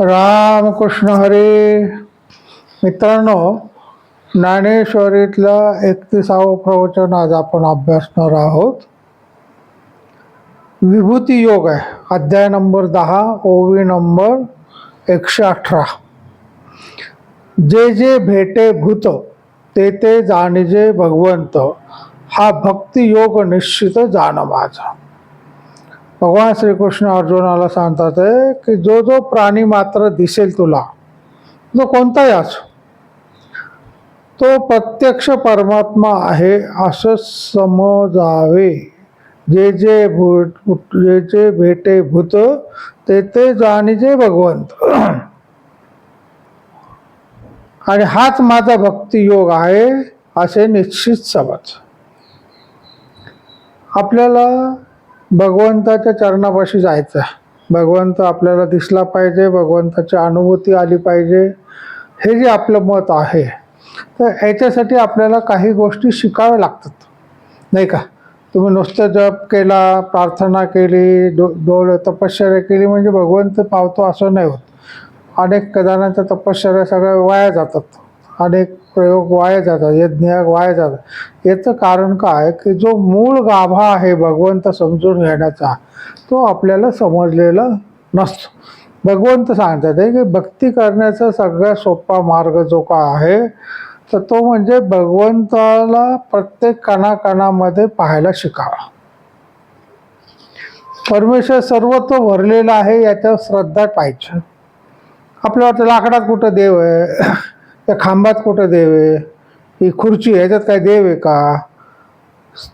रामकृष्ण हरी. मित्रांनो ज्ञानेश्वरीतलं एकतीसावं प्रवचन आज आपण अभ्यासणार आहोत. विभूती योग आहे. अध्याय नंबर दहा ओवी नंबर एकशे अठरा. जे जे भेटे भूत ते ते जाणजे भगवंत. हा भक्ती योग निश्चित जाण माझा. भगवान श्रीकृष्ण अर्जुनाला सांगतात की जो जो प्राणी मात्र दिसेल तुला जो कोणताही असो तो प्रत्यक्ष परमात्मा आहे असं समजावे. जे जे भूत जे जे भेटे भूत ते ते जाणीजे भगवंत. आणि हाच माझा भक्तियोग आहे असे निश्चित समज. आपल्याला भगवंताच्या चरणापाशी जायचं भगवंत आपल्याला दिसला पाहिजे भगवंताची अनुभूती आली पाहिजे. हे जे आपलं मत आहे तर याच्यासाठी आपल्याला काही गोष्टी शिकाव्या लागतात. नाही का? तुम्ही नुसतं जप केला प्रार्थना केली डो डोळ तपश्चर्या केली म्हणजे भगवंत पावतो असं नाही होत. अनेक कदानाच्या तपश्चर्या सगळ्या वाया जातात. अनेक प्रयोग वाया जातात यज्ञ वाया जातात याचं कारण काय? की जो मूळ गाभा आहे भगवंत समजून घेण्याचा तो आपल्याला समजलेला नसतो. भगवंत सांगतात आहे की भक्ती करण्याचा सगळ्यात सोपा मार्ग जो का आहे तर तो म्हणजे भगवंताला प्रत्येक कणाकणामध्ये पाहायला शिकावा. परमेश्वर सर्वत्व भरलेला आहे याच्यावर श्रद्धा पाहिजे. आपल्या वाटतं लाकडात कुठं देव आहे? त्या खांबात कुठं देवे? ही खुर्ची ह्याच्यात काय देव आहे का?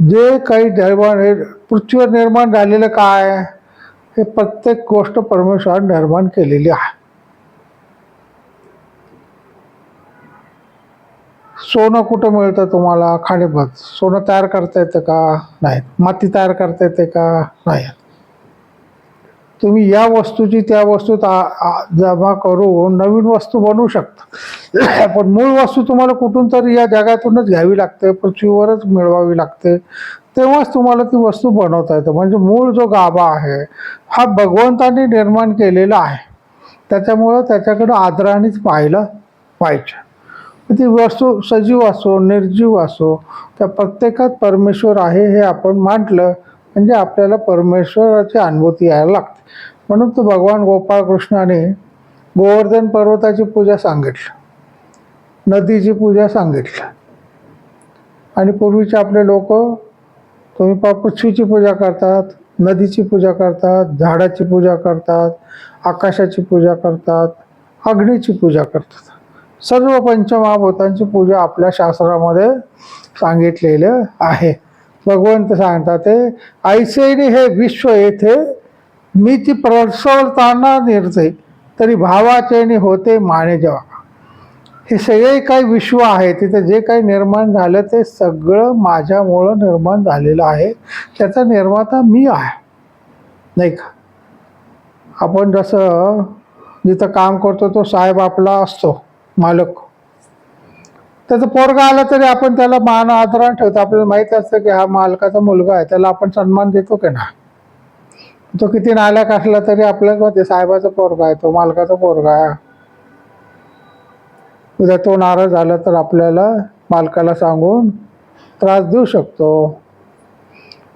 जे काही निर्माण हे पृथ्वीवर निर्माण झालेलं काय? हे प्रत्येक गोष्ट परमेश्वराने निर्माण केलेली आहे. सोनं कुठं मिळतं तुम्हाला? खाणेपत सोनं तयार करता येतं का? नाही. माती तयार करता येते का? नाही. तुम्ही या वस्तूची त्या वस्तूत आ- जमा करून नवीन वस्तू बनवू शकता. पण मूळ वस्तू तुम्हाला कुठून तरी या जगातूनच घ्यावी लागते पृथ्वीवरच मिळवावी लागते. तेव्हाच तुम्हाला ती वस्तू बनवता येते. म्हणजे मूळ जो गाभा आहे हा भगवंताने निर्माण केलेला आहे. त्याच्यामुळं त्याच्याकडं आदरानेच पाहिलं पाहिजे. ती वस्तू सजीव असो निर्जीव असो त्या प्रत्येकात परमेश्वर आहे हे आपण मांडलं म्हणजे आपल्याला परमेश्वराची अनुभूती यायला लागते. म्हणून तो भगवान गोपाळकृष्णाने गोवर्धन पर्वताची पूजा सांगितलं. नदीची पूजा सांगितलं. आणि पूर्वीचे आपले लोक तुम्ही पा पृथ्वीची पूजा करतात नदीची पूजा करतात झाडाची पूजा करतात आकाशाची पूजा करतात अग्नीची पूजा करतात. सर्व पंचमहाभूतांची पूजा आपल्या शास्त्रामध्ये सांगितलेलं आहे. भगवंत सांगतात ते ऐसेने हे विश्व येथे मी ती प्रसवताना निर्ते तरी भावाचेने होते माने जेव्हा हे सगळे काही विश्व आहे तिथे जे काही निर्माण झालं ते सगळं माझ्यामुळं निर्माण झालेलं आहे त्याचा निर्माता मी आहे. नाही का? आपण जसं जिथं काम करतो तो साहेब आपला असतो मालक. त्याचं पोरगा आला तरी आपण त्याला मान आदरान ठेवतो. आपल्याला माहीत असतं की हा मालकाचा मुलगा आहे. त्याला आपण सन्मान देतो की ना तो किती नालायक असला तरी आपल्याला ते साहेबाचा पोरगा आहे तो मालकाचा पोरगा आहे. उद्या तो नाराज झाला तर आपल्याला मालकाला सांगून त्रास देऊ शकतो.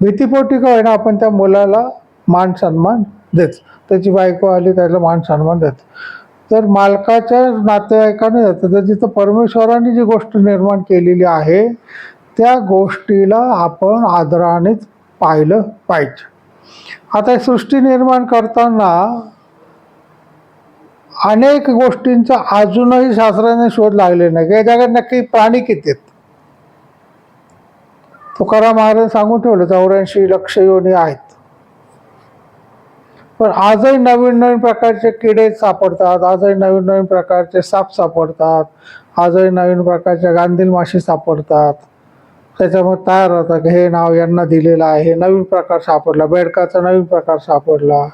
भीतीपोटी का होईना आपण त्या मुलाला मान सन्मान देत. त्याची बायको आली त्याला मान सन्मान देत. तर मालकाच्या नातेवाईकाने जातं तर जिथं परमेश्वराने जी गोष्ट निर्माण केलेली आहे त्या गोष्टीला आपण आदरानेच पाहिलं पाहिजे. आता सृष्टी निर्माण करताना अनेक गोष्टींचा अजूनही शास्त्राने शोध लागले नाही. की या जगात नक्की प्राणी किती आहेत? तुकाराम महाराज सांगून ठेवलं चौऱ्याऐंशी लक्ष योनी आहेत. पण आजही नवीन नवीन प्रकारचे किडे सापडतात आजही नवीन नवीन प्रकारचे साप सापडतात आजही नवीन प्रकारच्या गांधील माशी सापडतात. त्याच्यामुळे तयार होतं की हे नाव यांना दिलेलं आहे नवीन प्रकार सापडला बेडकाचा नवीन प्रकार सापडला.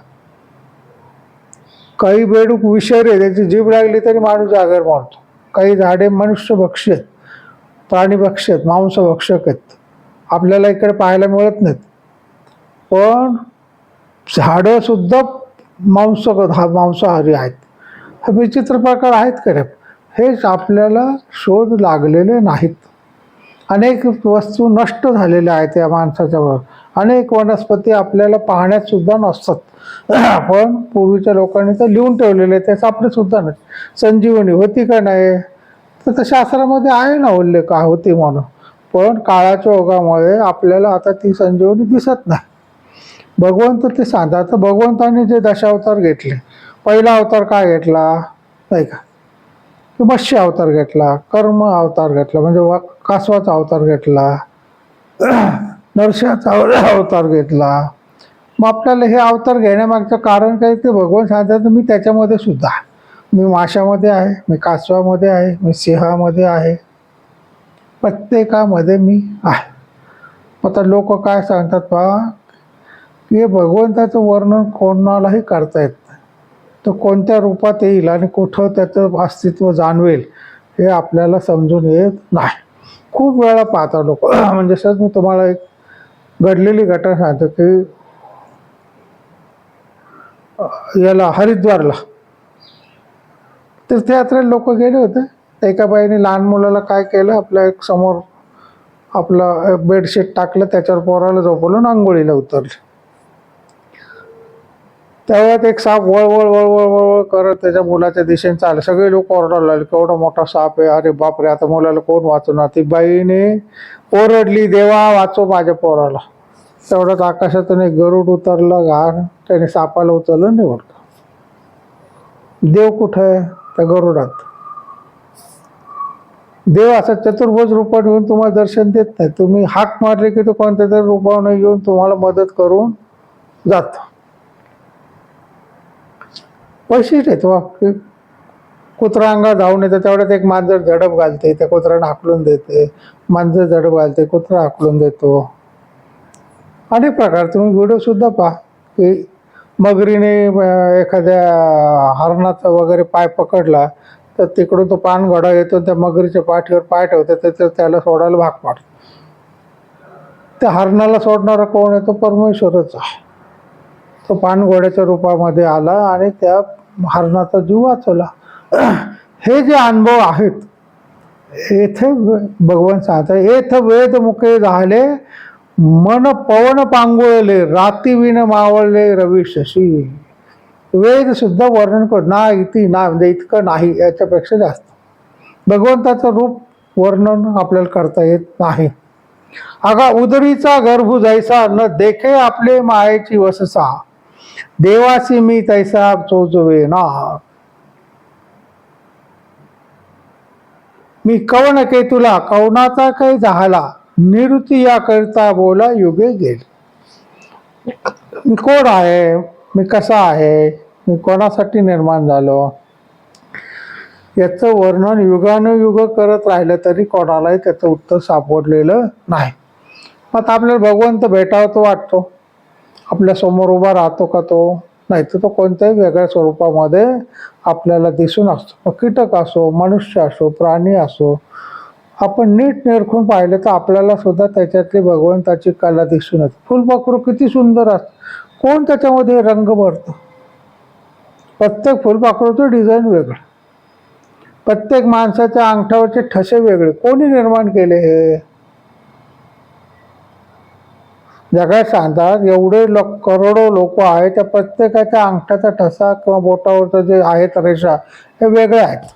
काही बेडूक विषारी त्याची जीभ लागली तरी माणूस जागर मारतो. काही झाडे मनुष्य भक्ष्य आहेत प्राणीभक्ष्य आहेत मांसभक्षक आहेत. आपल्याला इकडे पाहायला मिळत नाहीत. पण झाडंसुद्धा मांस हा मांसाहारी आहेत. हे विचित्र प्रकार आहेत खरे हेच आपल्याला शोध लागलेले नाहीत. अनेक वस्तू नष्ट झालेल्या आहेत या माणसाच्या अनेक वनस्पती आपल्याला पाहण्यात सुद्धा नसतात. पण पूर्वीच्या लोकांनी तर लिहून ठेवलेले ते सापडेसुद्धा नाही संजीवनी होती का नाही? तर त्या शास्त्रामध्ये आहे ना उल्लेख होती म्हणून. पण काळाच्या ओघामुळे आपल्याला आता ती संजीवनी दिसत नाही. भगवंत ते सांगतात. तर भगवंताने जे दशावतार घेतले पहिला अवतार काय घेतला? नाही का? की मत्स्य अवतार घेतला कर्म अवतार घेतला म्हणजे वा कासवाचा अवतार घेतला नरशाचा अवतार घेतला. मग आपल्याला हे अवतार घेण्यामागचं कारण काय? ते भगवान सांगतात मी त्याच्यामध्ये सुद्धा मी माशामध्ये आहे मी कासवामध्ये आहे मी सिंहामध्ये आहे. प्रत्येकामध्ये मी आहे. आता लोक काय सांगतात पहा हे भगवंताचं वर्णन कोणालाही करता येत नाही. तो कोणत्या रूपात येईल आणि कुठं त्याचं अस्तित्व जाणवेल हे आपल्याला समजून येत नाही. खूप वेळा पाहता लोक. म्हणजे सर मी तुम्हाला एक घडलेली घटना सांगतो की याला हरिद्वारला. तीर्थयात्रेला लोक गेले होते. एका बाईने लहान मुलाला काय केलं? आपल्या एक समोर आपलं बेडशीट टाकलं त्याच्यावर पोराला झोपवलं आणि आंघोळीला उतरले. त्यावेळेत एक साप वळवळ वळवळ वळवळ करत त्याच्या मुलाच्या दिशेने चालले. सगळे लोक ओरडायला लागले केवढा मोठा साप आहे अरे बापरे आता मुलाला कोण वाचवणार? ती बाईने ओरडली देवा वाचव माझ्या पोराला. तेवढ्यात आकाशातून एक गरुड उतरलं घाण. त्याने सापाला उचललं निवडलं. देव कुठं आहे? त्या गरुडात. देव असं चतुर्भुज रूपात येऊन तुम्हाला दर्शन देत नाही. तुम्ही हाक मारले की तो कोणत्या तरी रूपाने येऊन तुम्हाला मदत करून जातो. वैशिष्ट्य आहे तो की कुत्रा अंगा धावून येतं तेवढ्यात एक मांजर झडप घालते त्या कुत्र्यानं हाकलून देते. मांजर झडप घालते कुत्रा हाकलून देतो. अनेक प्रकार तुम्ही व्हिडिओसुद्धा पहा. की मगरीने एखाद्या हरणाचा वगैरे पाय पकडला तर तिकडून तो पान येतो त्या मगरीच्या पाठीवर पाय ठेवतो तर त्याला सोडायला भाग पाडतो. त्या हरणाला सोडणारा कोण आहे? तो परमेश्वरच आहे. तो पानघोड्याच्या रूपामध्ये आला आणि त्या हरणाचा जीव वाचवला. हे जे अनुभव आहेत येथे भगवान सांगतात येथ वेद मुखे झाले मन पवन पांगुळले राती विण मावळले रवी शशी. वेद सुद्धा वर्णन कर ना इति ना म्हणजे इतकं नाही याच्यापेक्षा जास्त. भगवंताचं रूप वर्णन आपल्याला करता येत नाही. अगा उदरीचा गर्भ जायचा न देखे आपले मायेची वससा. देवासी मी तैसा चोचवे ना. मी कवण के तुला कवनाचा काही झाला निवृत्ती याकरिता बोला युगे गेल. मी कोण आहे? मी कसा आहे? मी कोणासाठी निर्माण झालो? याचं वर्णन युगानुयुग करत राहिलं तरी कोणालाही त्याचं उत्तर सापडलेलं नाही. मग आपल्याला भगवंत भेटावं तो वाटतो. आपल्यासमोर उभा राहतो का तो? नाही तर तो कोणत्याही वेगळ्या स्वरूपामध्ये आपल्याला दिसून असतो. मग कीटक असो मनुष्य असो प्राणी असो आपण नीट निरखून पाहिलं तर आपल्याला सुद्धा त्याच्यातली भगवंताची कला दिसून येते. फुलपाखरू किती सुंदर असतं कोण त्याच्यामध्ये रंग भरतं? प्रत्येक फुलपाखरूचं डिझाईन वेगळं. प्रत्येक माणसाच्या अंगठावरचे ठसे वेगळे. कोणी निर्माण केले हे? जगात सांगतात एवढे लोक करोडो लोक आहेत त्या प्रत्येकाच्या अंगठाचा ठसा किंवा बोटावरचं जे आहेत रेषा हे वेगळे आहेत.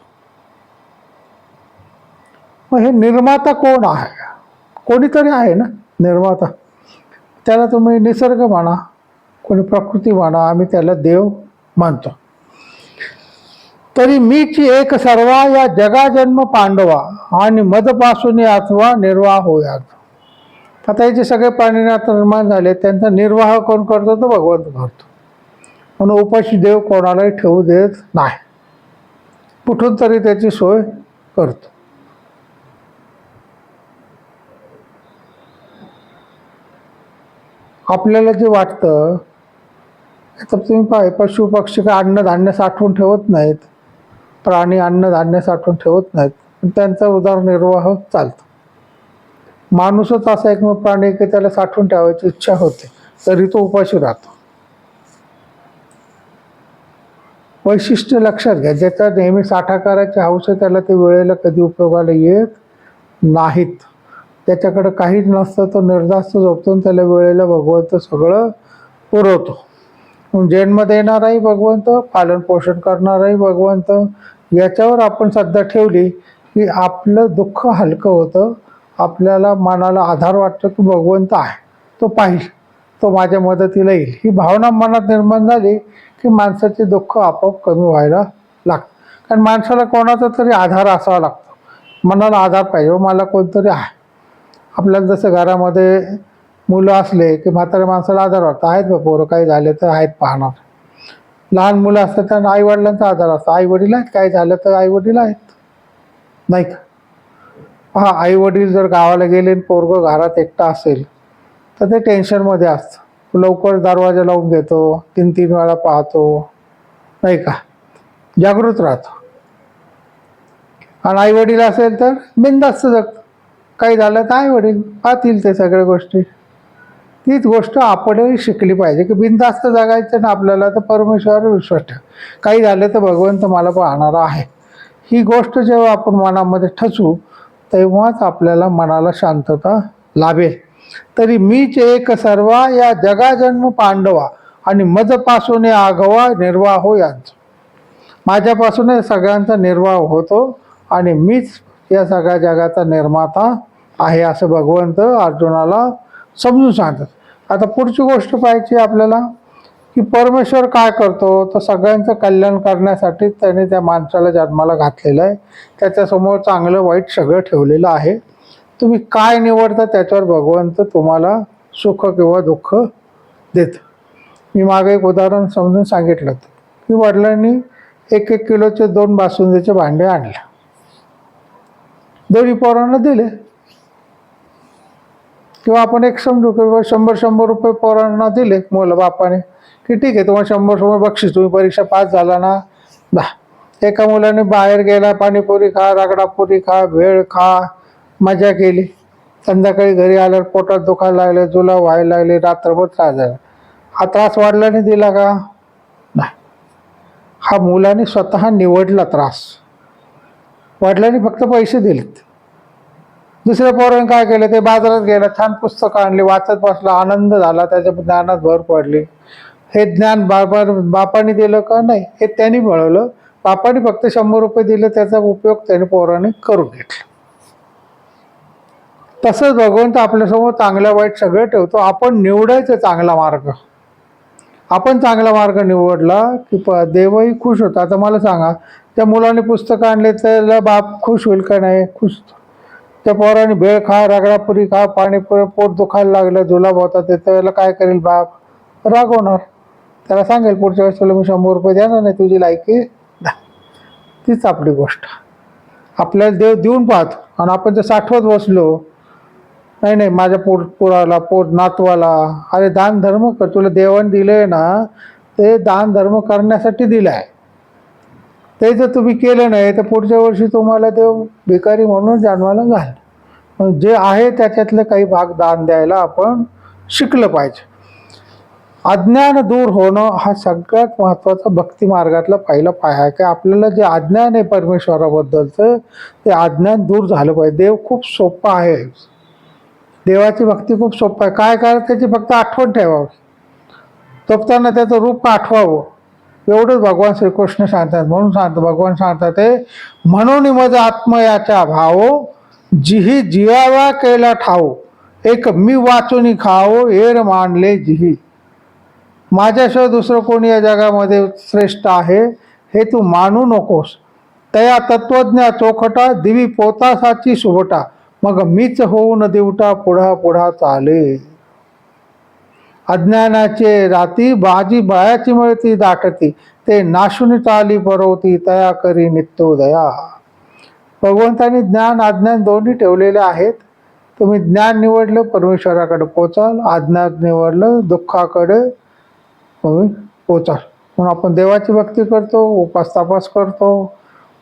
मग हे निर्माता कोण आहे? कोणीतरी आहे ना निर्माता. त्याला तुम्ही निसर्ग म्हणा कोणी प्रकृती म्हणा आम्ही त्याला देव मानतो तरी मीची एक सर्वा या जगाजन्म पांडवा आणि मदपासून अथवा निर्वाह होया आता हे जे सगळे प्राणी आता निर्माण झाले त्यांचा निर्वाह कोण करतो? तो भगवंत करतो. म्हणून उपाशी देव कोणालाही ठेवू देत नाही. कुठून तरी त्याची सोय करतो. आपल्याला जे वाटतं तर तुम्ही पाय पशु पक्षी काय अन्नधान्य साठवून ठेवत नाहीत. प्राणी अन्नधान्य साठवून ठेवत नाहीत. पण त्यांचा उदरनिर्वाह चालतो. माणूसच असा एक प्राणी की त्याला साठवून ठेवायची इच्छा होते तरी तो उपाशी राहतो. वैशिष्ट्य लक्षात घ्या ज्याचा नेहमी साठा करायची हौस आहे त्याला ते वेळेला कधी उपयोगाला येत नाहीत. त्याच्याकडं काहीच नसतं तो निर्धास्त झोपतो त्याला वेळेला भगवंत सगळं पुरवतो. मग जन्म देणाराही भगवंत पालन पोषण करणाराही भगवंत याच्यावर आपण सध्या ठेवली की आपलं दुःख हलकं होतं आपल्याला मनाला आधार वाटतो की भगवंत आहे. तो पाहिजे. तो माझ्या मदतीला येईल. ही भावना मनात निर्माण झाली की माणसाचे दुःख आपोआप कमी व्हायला लागतं. कारण माणसाला कोणाचा तरी आधार असावा लागतो. मनाला आधार पाहिजे. हो, मला कोणतरी आहे. आपल्याला जसं घरामध्ये मुलं असले की म्हाताऱ्या माणसाला आधार वाटतो. आहेत बा पोरं काही झाले तर आहेत पाहणार. लहान मुलं असतात त्यांना आईवडिलांचा आधार असतो. आईवडील आहेत काय झालं तर आईवडील आहेत. नाही का? हा आई वडील जर गावाला गेले आणि पोरगं घरात एकटा असेल तर ते टेन्शनमध्ये असतं. लवकर दरवाजा लावून घेतो तीन तीन वेळा पाहतो नाही का? जागृत राहतो. आणि आई वडील असेल तर बिंदास्त जगतो. काही झालं तर आई वडील पाहतील ते सगळ्या गोष्टी. तीच गोष्ट आपणही शिकली पाहिजे की बिनधास्त जगायचं ना आपल्याला तर परमेश्वरावर विश्वास ठेव. काही झालं तर भगवंत मला पाहणारा आहे. ही गोष्ट जेव्हा आपण मनामध्ये ठसू तेव्हाच आपल्याला मनाला शांतता लाभेल. तरी मीच एक सर्वा या जगाजन्म पांडवा आणि मजपासून आगवा निर्वाह हो यांचा. माझ्यापासून सगळ्यांचा निर्वाह होतो आणि मीच या सगळ्या जगाचा निर्माता आहे असं भगवंत अर्जुनाला समजून सांगतात. आता पुढची गोष्ट पाहायची आपल्याला. की परमेश्वर काय करतो? तर सगळ्यांचं कल्याण करण्यासाठी त्याने त्या माणसाला जन्माला घातलेलं आहे. त्याच्यासमोर चांगलं वाईट सगळं ठेवलेलं आहे. तुम्ही काय निवडता त्याच्यावर भगवंत तुम्हाला सुख किंवा दुःख देत. मी मागे एक उदाहरण समजून सांगितलं. होतं की वडिलांनी एक एक किलोचे दोन बासुंदीचे भांडे आणले. दोन्ही पोरांना दिले. किंवा आपण एक समजू किंवा शंभर शंभर रुपये पोरांना दिले मुलं बापाने की ठीक आहे तुम्हाला शंभर शंभर बक्षीस तुम्ही परीक्षा पास झाला ना दहा एका मुलाने बाहेर गेला पाणीपुरी खा रगडापुरी खा भेळ खा मजा केली. संध्याकाळी घरी आल्यावर पोटात दुखायला लागले जुला व्हायला लागले रात्रभर त्रास झाला. हा त्रास वाढल्याने दिला का? नाही हा मुलाने स्वतः निवडला त्रास. वडिलांनी फक्त पैसे दिलेत. दुसऱ्या पोराने काय केलं? ते बाजारात गेलं छान पुस्तकं आणली वाचत बसला आनंद झाला त्याच्या ज्ञानात भर पडली. हे ज्ञान बाबा बापाने दिलं का नाही हे त्यांनी मिळवलं. बापाने फक्त शंभर रुपये दिले त्याचा उपयोग त्याने पोराने करून घेतला. तसंच भगवंत आपल्यासमोर चांगल्या वाईट सगळं ठेवतो. आपण निवडायचं चांगला मार्ग. आपण चांगला मार्ग निवडला की प देवही खुश होता. आता मला सांगा त्या मुलाने पुस्तकं आणले त्याला बाप खुश होईल का नाही? खुश. त्या पोराने भेळ खा रगडापुरी खा पाणीपुरी पोट दुखायला लागलं जुलाब होता ते त्याला काय करेल बाप? रागवणार. त्याला सांगेल पुढच्या वेळेस तुला मी शंभर रुपये देणार नाही तुझी लायकी तीच आपली गोष्ट. आपल्याला देव देऊन पाहतो. आणि आपण जर साठवत बसलो नाही नाही माझ्या पोट पुराला पोट नातवाला अरे दान धर्म कर तुला देवाने दिलंय ना ते दान धर्म करण्यासाठी दिलं आहे ते जर तुम्ही केलं नाही तर पुढच्या वर्षी तुम्हाला देव भिकारी म्हणून जन्माला घाल. जे आहे त्याच्यातले काही भाग दान द्यायला आपण शिकलं पाहिजे. अज्ञान दूर होणं हा सगळ्यात महत्त्वाचा भक्ती मार्गातला पहिला पाय आहे. की आपल्याला जे अज्ञान आहे परमेश्वराबद्दलचं ते अज्ञान दूर झालं पाहिजे. देव खूप सोपं आहे. देवाची भक्ती खूप सोपं आहे. काय काय त्याची फक्त आठवण ठेवावी. जपताना त्याचं रूप आठवावं एवढंच भगवान श्रीकृष्ण सांगतात. म्हणून सांगतात भगवान सांगतात ते म्हणून मज आत्मयाचा भाव जिही जियावा केला ठाऊ एक मी वाचून खाओ एर मानले जिही. माझ्याशिवाय दुसरं कोणी या जगामध्ये श्रेष्ठ आहे हे तू मानू नकोस. तया तत्वज्ञा चोखटा दिवी पोतासाची सुभटा. मग मीच होऊन देवटा पुढा पुढा चाले. अज्ञानाचे राती बाजी बायाची मिळती दाटती ते नाशून चाली परवती तया करी नित्योदया भगवंतानी ज्ञान अज्ञान दोन्ही ठेवलेले आहेत. तुम्ही ज्ञान निवडलं परमेश्वराकडे पोचाल. अज्ञान निवडलं दुःखाकडे तुम्ही पोचाल. म्हणून आपण देवाची भक्ती करतो उपास तापास करतो.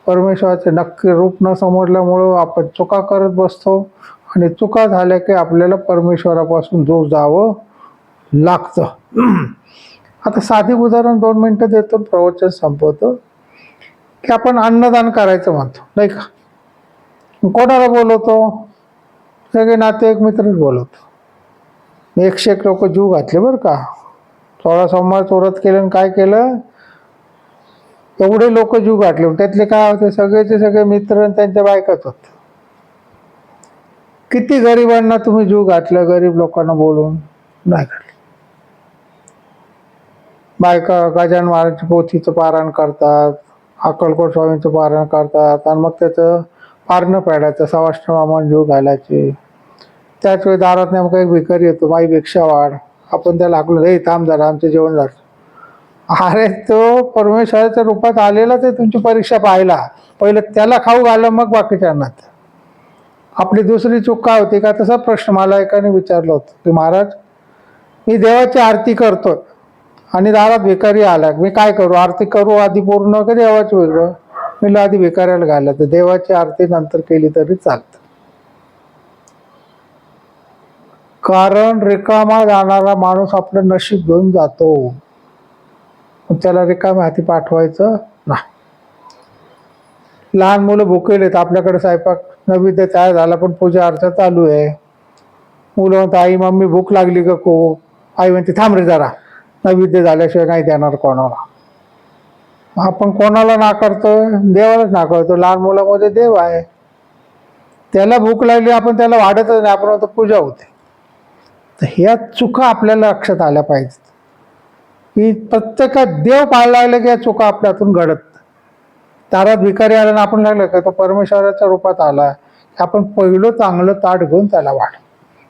परमेश्वराचे नक्की रूप न समजल्यामुळं आपण चुका करत बसतो. आणि चुका झाल्या की आपल्याला परमेश्वरापासून दूर जावं लागतं. आता साधी उदाहरण दोन मिनटं देतो प्रवचन संपवतो. की आपण अन्नदान करायचं म्हणतो नाही का? कोणाला बोलवतो? सगळे नातेवाईक मित्रच बोलवतो. एकशे एक लोक जीव घातले बरं का? सोळा सोमवार चोरत केलं आणि काय केलं? एवढे लोक जीव घातले त्यातले काय होते? सगळेचे सगळे मित्र आणि त्यांच्या बायकाच होत. किती गरिबांना तुम्ही जीव घातलं गरीब लोकांना बोलून? नाही घातलं बायका गजान महाराजच्या पोथीचं पारायण करतात अक्कलकोट स्वामींचं पारायण करतात आणि मग त्याचं पारणं पेडायचं सवाष्टमामान जीव घालायचे. त्याच वेळी दारात नेमका एक भिकारी येतो माई भिक्षा वाढ. आपण त्याला लागलो रे थांब झाला आमचं जेवण झालं. अरे तो परमेश्वराच्या रूपात आलेला ते तुमची परीक्षा पाहिला. पहिलं त्याला खाऊ घालं मग बाकीच्यांना. आपली दुसरी चूक काय होती का? तसा प्रश्न मला एकाने विचारला होता. की महाराज मी देवाची आरती करतोय आणि दारात भिकारी आला मी काय करू? आरती करू आधी पूर्ण की देवाची वेगळं मी आधी भिकाऱ्याला घाला तर देवाची आरती नंतर केली तरी चालतं. कारण रिकामा जाणारा माणूस आपलं नशीब घेऊन जातो. त्याला रिकाम्या हाती पाठवायचं नाही. लहान मुलं भुकेलेत आपल्याकडे स्वयंपाक नैवेद्य तयार झाला पण पूजा अर्चा चालू आहे. मुलं म्हणतात आई मम्मी भूक लागली का को आई म्हणते थांब रे जरा. नैवेद्य झाल्याशिवाय नाही देणार कोणाला. आपण कोणाला नाकारतोय? देवालाच नाकारतो लहान मुलामध्ये देव आहे. त्याला भूक लागली आपण त्याला वाढतच नाही. आपण पूजा होते. तर ह्या चुका आपल्याला लक्षात आल्या पाहिजेत. की प्रत्येकात देव पाहायला लागले की या चुका आपल्यातून घडत. तारात भिकारी आला आपण लागलं का तो परमेश्वराच्या रूपात आला. की आपण पहिलं चांगलं ताट घेऊन त्याला वाढ.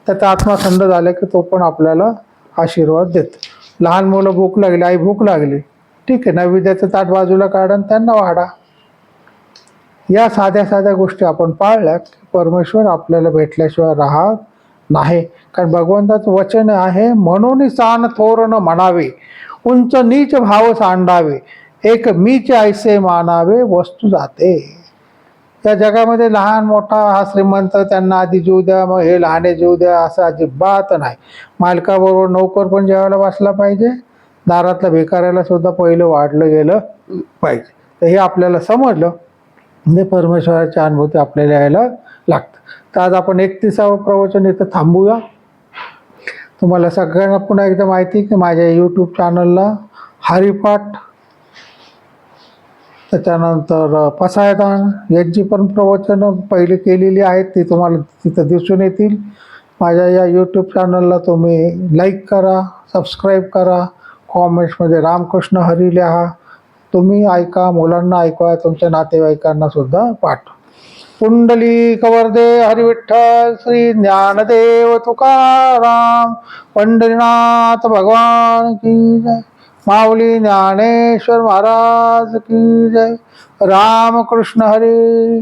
त्याचा आत्मा थंड झाला की तो पण आपल्याला आशीर्वाद देतो. लहान मुलं भूक लागली आई भूक लागली. ठीक आहे नैवेद्याचं ताट बाजूला काढा आणि त्यांना वाढा. या साध्या साध्या गोष्टी आपण पाळल्या की परमेश्वर आपल्याला भेटल्याशिवाय राहत नाही. कारण भगवंताचं वचन आहे म्हणून सान थोरण म्हणावे उंच नीच भाव सांडावे एक मीच ऐसे मानावे वस्तू जाते. या जगामध्ये लहान मोठा हा श्रीमंत त्यांना आधी जीव द्या मग हे लहाने जीव द्या असं अजिबात नाही. मालकाबरोबर नोकर पण जेवायला बसला पाहिजे. दारातल्या भिकाऱ्याला सुद्धा पहिलं वाढलं गेलं पाहिजे. तर हे आपल्याला समजलं. म्हणजे परमेश्वराची अनुभूती आपल्याला यायला लागतं. तर आज आपण एकतीसावं प्रवचन इथं थांबूया. तुम्हाला सगळ्यांना पुन्हा एकदा माहिती की माझ्या यूट्यूब चॅनलला हरिपाठ त्याच्यानंतर पसायदान यांची पण प्रवचनं पहिले केलेली आहेत ती तुम्हाला तिथं दिसून येतील. माझ्या या यूट्यूब चॅनलला तुम्ही लाईक करा सबस्क्राईब करा कॉमेंट्समध्ये रामकृष्ण हरी लिहा. तुम्ही ऐका मुलांना ऐकवा तुमच्या नातेवाईकांनासुद्धा पाठवा. पुंडली कवर्दे हरिविठ्ठल श्री ज्ञानदेव तुकाराम पंढरीनाथ भगवान की जय. माऊली ज्ञानेश्वर महाराज की जय. रामकृष्ण हरी.